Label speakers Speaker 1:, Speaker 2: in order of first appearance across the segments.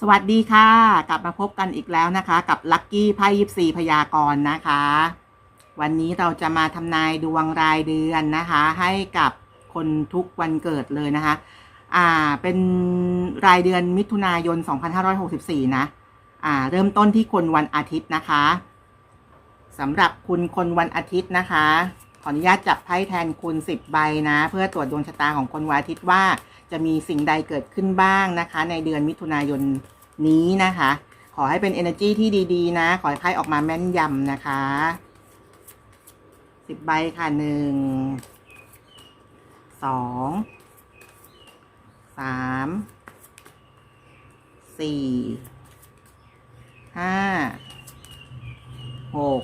Speaker 1: สวัสดีค่ะ กลับมาพบกันอีกแล้วนะคะ กับลัคกี้ไพ่ยิปซีพยากรณ์นะคะ วันนี้เราจะมาทำนายดวงรายเดือนนะคะ ให้กับคนทุกวันเกิดเลยนะคะ อ่าเป็นรายเดือนมิถุนายน 2564 นะ อ่า เริ่มต้นที่คนวันอาทิตย์นะคะสำหรับคุณคนวันอาทิตย์นะคะ ขออนุญาตจับไพ่แทนคุณ 10 ใบนะ เพื่อตรวจดวงชะตาของคนวันอาทิตย์ว่า จะมีสิ่งใดเกิดขึ้นบ้างนะคะ ในเดือนมิถุนายนนี้นะคะ ขอให้เป็น energy ที่ดีๆ นะ ขอให้ไพ่ออกมาแม่นยำนะคะสิบใบค่ะหนึ่งสองสามสี่ห้าหก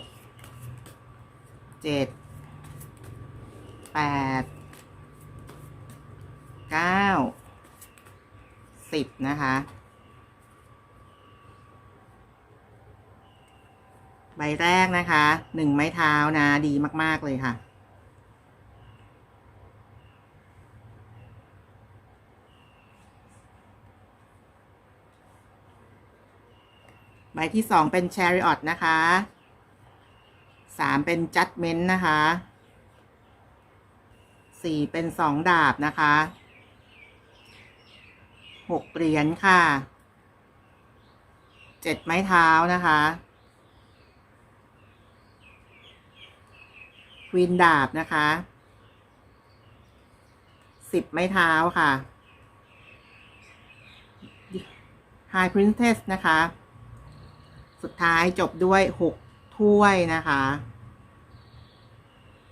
Speaker 1: เจ็ดแปด สิบนะคะ ใบแรกนะคะหนึ่งไม้เท้านะดีมาก ๆ เลยค่ะใบที่สองเป็น Chariot นะคะสามเป็น Judgment นะคะสี่เป็นสองดาบนะคะ หกเหรียญค่ะเจ็ดไม้เท้านะคะควีนดาบนะคะสิบไม้เท้าค่ะ High Princess นะคะ สุดท้ายจบด้วยหกถ้วยนะคะ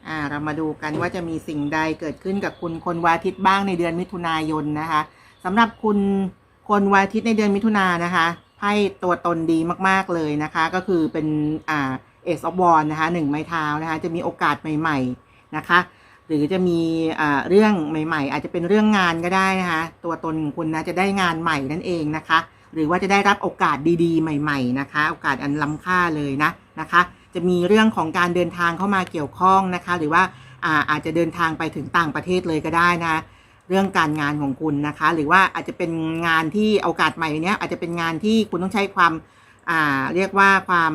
Speaker 1: อ่า เรามาดูกันว่าจะมีสิ่งใดเกิดขึ้นกับคุณคนวาทิตย์บ้างในเดือนมิถุนายนนะคะ สำหรับคุณคนวันอาทิตย์ในเดือนมิถุนายนนะคะไพ่ตัวตนดีมากๆเลยนะคะ ก็คือเป็นอ่าเอสออฟวอนนะคะหนึ่งไม้เท้านะคะ จะมีโอกาสใหม่ ๆนะคะ หรือจะมีอ่าเรื่องใหม่ ๆ อาจจะเป็นเรื่องงานก็ได้นะคะ ตัวตนของคุณนะจะได้งานใหม่นั่นเองนะคะ หรือว่าจะได้รับโอกาสดีๆ ใหม่ ๆ นะคะ โอกาสอันล้ำค่าเลยนะนะคะ จะมีเรื่องของการเดินทางเข้ามาเกี่ยวข้องนะคะ หรือว่าอาอาจจะเดินทางไปถึงต่างประเทศเลยก็ได้นะ เรื่องการงานของคุณนะคะ หรือว่าอาจจะเป็นงานที่โอกาสใหม่เนี้ยอาจจะเป็นงานที่คุณต้องใช้ความอ่าเรียกว่าความ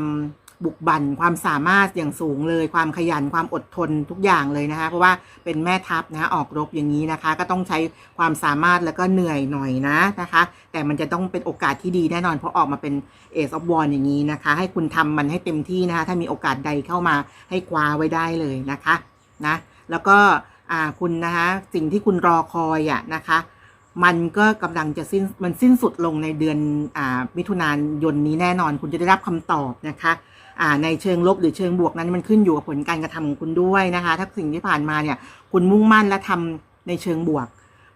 Speaker 1: บุกบั่นความสามารถอย่างสูงเลย ความขยันความอดทนทุกอย่างเลยนะคะ เพราะว่าเป็นแม่ทัพนะออกรบอย่างนี้นะคะ ก็ต้องใช้ความสามารถแล้วก็เหนื่อยหน่อยนะนะคะ แต่มันจะต้องเป็นโอกาสที่ดีแน่นอนเพราะออกมาเป็นเอซอฟวอนอย่างนี้นะคะ ให้คุณทำมันให้เต็มที่นะคะ ถ้ามีโอกาสใดเข้ามาให้คว้าไว้ได้เลยนะคะนะ แล้วก็ อ่าคุณนะคะสิ่งที่คุณรอคอยอะนะคะ มันก็กำลังจะสิ้นมันสิ้นสุดลงในเดือนอ่ามิถุนายนนี้แน่นอน คุณจะได้รับคำตอบนะคะอ่าในเชิงลบหรือเชิงบวกนั้นมันขึ้นอยู่กับผลการกระทำของคุณด้วยนะคะ ถ้าสิ่งที่ผ่านมาเนี่ยคุณมุ่งมั่นและทำในเชิงบวก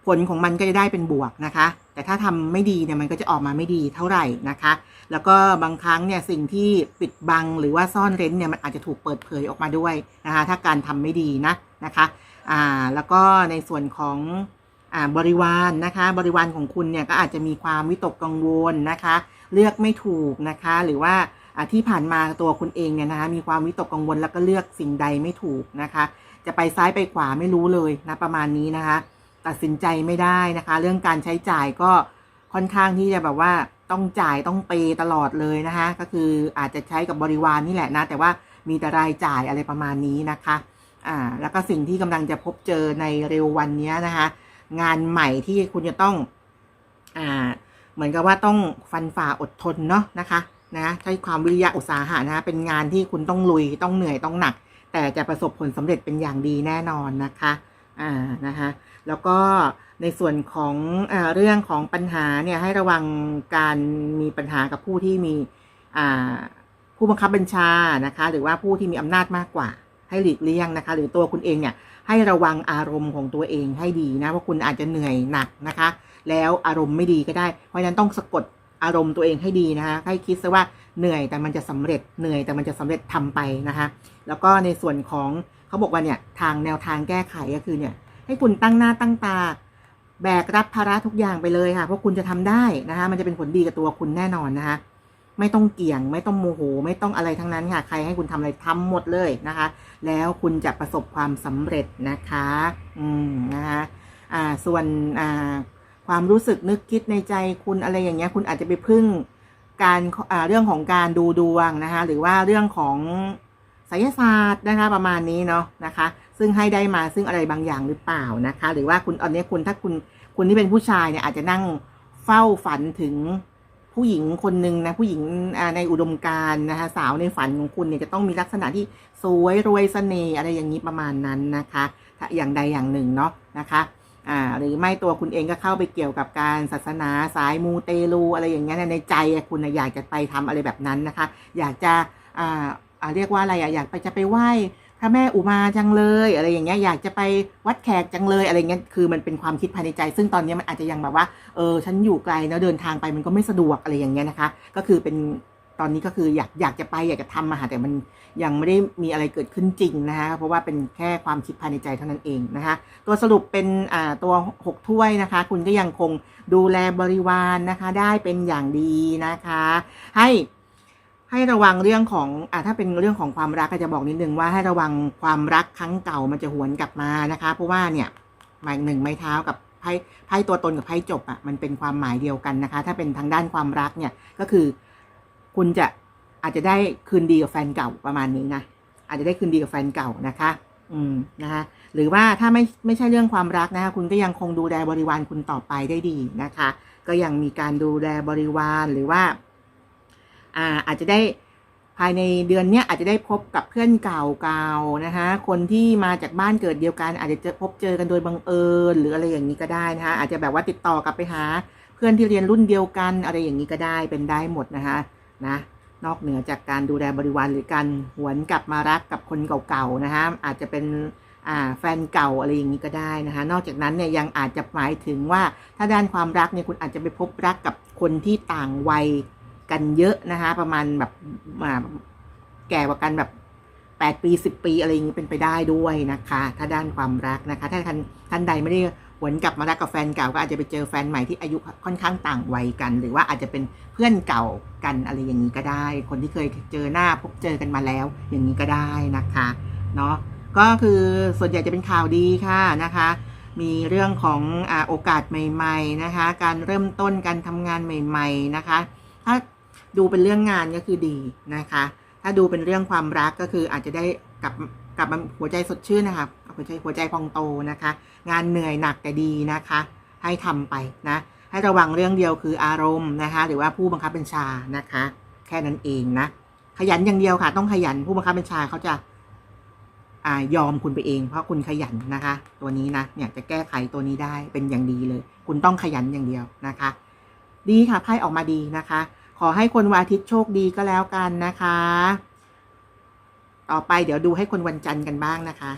Speaker 1: ผลของมันก็จะได้เป็นบวกนะคะ แต่ถ้าทำไม่ดีเนี่ยมันก็จะออกมาไม่ดีเท่าไหร่นะคะ แล้วก็บางครั้งเนี่ยสิ่งที่ปิดบังหรือว่าซ่อนเร้นเนี่ยมันอาจจะถูกเปิดเผยออกมาด้วยนะคะ ถ้าการทำไม่ดีนะนะคะ อ่าแล้วก็ในส่วนของอ่าบริวารนะคะ บริวารของคุณเนี่ยก็อาจจะมีความวิตกกังวลนะคะ เลือกไม่ถูกนะคะ หรือว่าที่ผ่านมาตัวคุณเองเนี่ยนะคะมีความวิตกกังวลแล้วก็เลือกสิ่งใดไม่ถูกนะคะ จะไปซ้ายไปขวาไม่รู้เลยนะประมาณนี้นะคะ ตัดสินใจไม่ได้นะคะ เรื่องการใช้จ่ายก็ค่อนข้างที่จะแบบว่าต้องจ่ายต้องเปย์ตลอดเลยนะคะ ก็คืออาจจะใช้กับบริวารนนี่แหละนะ แต่ว่ามีแต่รายจ่ายอะไรประมาณนี้นะคะ อ่าแล้วก็สิ่งที่กำลังจะพบเจอในเร็ววันนี้นะคะ งานใหม่ที่คุณจะต้องอ่าเหมือนกับว่าต้องฟันฝ่าอดทนเนาะนะคะนะใช้ความวิริยะอุตสาหะนะคะเป็นงานที่คุณต้องลุยต้องเหนื่อยต้องหนัก แต่จะประสบผลสำเร็จเป็นอย่างดีแน่นอนนะคะอ่านะคะแล้วก็ในส่วนของเอเรื่องของปัญหาเนี่ยให้ระวังการมีปัญหากับผู้ที่มีอ่าผู้บังคับบัญชานะคะ หรือว่าผู้ที่มีอำนาจมากกว่า ให้หลีกเลี่ยงนะคะ หรือตัวคุณเองเนี่ยให้ระวังอารมณ์ของตัวเองให้ดีนะเพราะคุณอาจจะเหนื่อยหนักนะคะ แล้วอารมณ์ไม่ดีก็ได้ เพราะฉะนั้นต้องสะกดอารมณ์ตัวเองให้ดีนะคะให้คิดซะว่าเหนื่อยแต่มันจะสำเร็จเหนื่อยแต่มันจะสำเร็จทำไปนะคะ แล้วก็ในส่วนของเขาบอกว่าเนี่ยทางแนวทางแก้ไขก็คือเนี่ยให้คุณตั้งหน้าตั้งตา แบกรับภาระทุกอย่างไปเลยค่ะเพราะคุณจะทำได้นะคะ มันจะเป็นผลดีกับตัวคุณแน่นอนนะคะ ไม่ต้องเกี่ยง ไม่ต้องโมโห ไม่ต้องอะไรทั้งนั้นค่ะใครให้คุณทำอะไรทำหมดเลยนะคะ แล้วคุณจะประสบความสำเร็จนะคะ อืมนะคะอ่าส่วนอ่าความรู้สึกนึกคิดในใจคุณอะไรอย่างเงี้ย คุณอาจจะไปพึ่งการอ่าเรื่องของการดูดวงนะคะ หรือว่าเรื่องของไสยศาสตร์นะคะประมาณนี้เนาะนะคะ ซึ่งให้ได้มาซึ่งอะไรบางอย่างหรือเปล่านะคะ หรือว่าคุณตอนนี้คุณถ้าคุณคุณที่เป็นผู้ชายเนี่ยอาจจะนั่งเฝ้าฝันถึง ผู้หญิงคนหนึ่งนะผู้หญิงในอุดมการ์นะคะสาวในฝันของคุณเนี่ยจะต้องมีลักษณะที่สวยรวยเสน่ห์อะไรอย่างนี้ประมาณนั้นนะคะถ้าอย่างใดอย่างหนึ่งเนาะนะคะอ่าหรือไม่ตัวคุณเองก็เข้าไปเกี่ยวกับการศาสนาสายมูเตลูอะไรอย่างเงี้ยในใจคุณอยากจะไปทำอะไรแบบนั้นนะคะ อยากจะอ่าเรียกว่าอะไรอะอยากไปจะไปไหว้ พระแม่อุมาจังเลยอะไรอย่างเงี้ยอยากจะไปวัดแขกจังเลยอะไรเงี้ยคือมันเป็นความคิดภายในใจ ซึ่งตอนนี้มันอาจจะยังแบบว่าเออฉันอยู่ไกลนะเดินทางไปมันก็ไม่สะดวกอะไรอย่างเงี้ยนะคะ ก็คือเป็นตอนนี้ก็คืออยากอยากจะไปอยากจะทำมาหาแต่มันยังไม่ได้มีอะไรเกิดขึ้นจริงนะคะเพราะว่าเป็นแค่ความคิดภายในใจเท่านั้นเองนะคะตัวสรุปเป็นอ่าตัวหกถ้วยนะคะ คุณก็ยังคงดูแลบริวารนนะคะ ได้เป็นอย่างดีนะคะ ให้ ให้ระวังเรื่องของอ่าถ้าเป็นเรื่องของความรักก็จะบอกนิดนึงว่าให้ระวังความรักครั้งเก่ามันจะหวนกลับมานะคะ เพราะว่าเนี่ยหมายหนึ่งไม้เท้ากับไพ่ไพ่ตัวตนกับไพ่จบอะมันเป็นความหมายเดียวกันนะคะ ถ้าเป็นทางด้านความรักเนี่ยก็คือ คุณจะอาจจะได้คืนดีกับแฟนเก่าประมาณนี้นะอาจจะได้คืนดีกับแฟนเก่านะคะ อืมนะคะหรือว่าถ้าไม่ไม่ใช่เรื่องความรักนะคะคุณก็ยังคงดูแลบริวารคุณต่อไปได้ดีนะคะ ก็ยังมีการดูแลบริวารหรือว่า อ่าอาจจะได้ภายในเดือนเนี้ยอาจจะได้พบกับเพื่อนเก่าๆนะคะ คนที่มาจากบ้านเกิดเดียวกัน อาจจะเจอพบเจอกันโดยบังเอิญหรืออะไรอย่างนี้ก็ได้นะคะ อาจจะแบบว่าติดต่อกลับไปหา เพื่อนที่เรียนรุ่นเดียวกันอะไรอย่างนี้ก็ได้เป็นได้หมดนะคะนะนอกเหนือจากการดูแลบริวารหรือการหวนกลับมารักกับคนเก่าๆนะคะอาจจะเป็นแฟนเก่าอะไรอย่างนี้ก็ได้นะคะ นอกจากนั้นเนี่ยยังอาจจะหมายถึงว่าถ้าด้านความรักเนี่ยคุณอาจจะไปพบรักกับคนที่ต่างวัย กันเยอะนะคะ ประมาณแบบอ่าแก่กว่ากันแบบ8ปี10ปีอะไรอย่างนี้เป็นไปได้ด้วยนะคะ ถ้าด้านความรักนะคะ ถ้าท่านท่านใดไม่ได้หวนกลับมารักกับแฟนเก่าก็อาจจะไปเจอแฟนใหม่ที่อายุค่อนข้างต่างวัยกัน หรือว่าอาจจะเป็นเพื่อนเก่ากันอะไรอย่างนี้ก็ได้ คนที่เคยเจอหน้าพบเจอกันมาแล้ว อย่างนี้ก็ได้นะคะเนาะก็คือส่วนใหญ่จะเป็นข่าวดีค่ะนะคะ มีเรื่องของอโอกาสใหม่ ๆนะคะ การเริ่มต้นการทำงานใหม่ ๆนะคะ ถ้า ดูเป็นเรื่องงานก็คือดีนะคะ ถ้าดูเป็นเรื่องความรักก็คืออาจจะได้กลับกลับมาหัวใจสดชื่นนะคะหัวใจหัวใจพองโตนะคะ งานเหนื่อยหนักแต่ดีนะคะ ให้ทำไปนะ ให้ระวังเรื่องเดียวคืออารมณ์นะคะ หรือว่าผู้บังคับบัญชานะคะ แค่นั้นเองนะ ขยันอย่างเดียวค่ะ ต้องขยันผู้บังคับบัญชาเขาจะอยอมคุณไปเอง เพราะคุณขยันนะคะ ตัวนี้นะเนี่ยจะแก้ไขตัวนี้ได้เป็นอย่างดีเลย คุณต้องขยันอย่างเดียวนะคะ ดีค่ะไพ่ออกมาดีนะคะ ขอให้คนวันอาทิตย์โชคดีก็แล้วกันนะคะ ต่อไปเดี๋ยวดูให้คนวันจันทร์กันบ้างนะคะ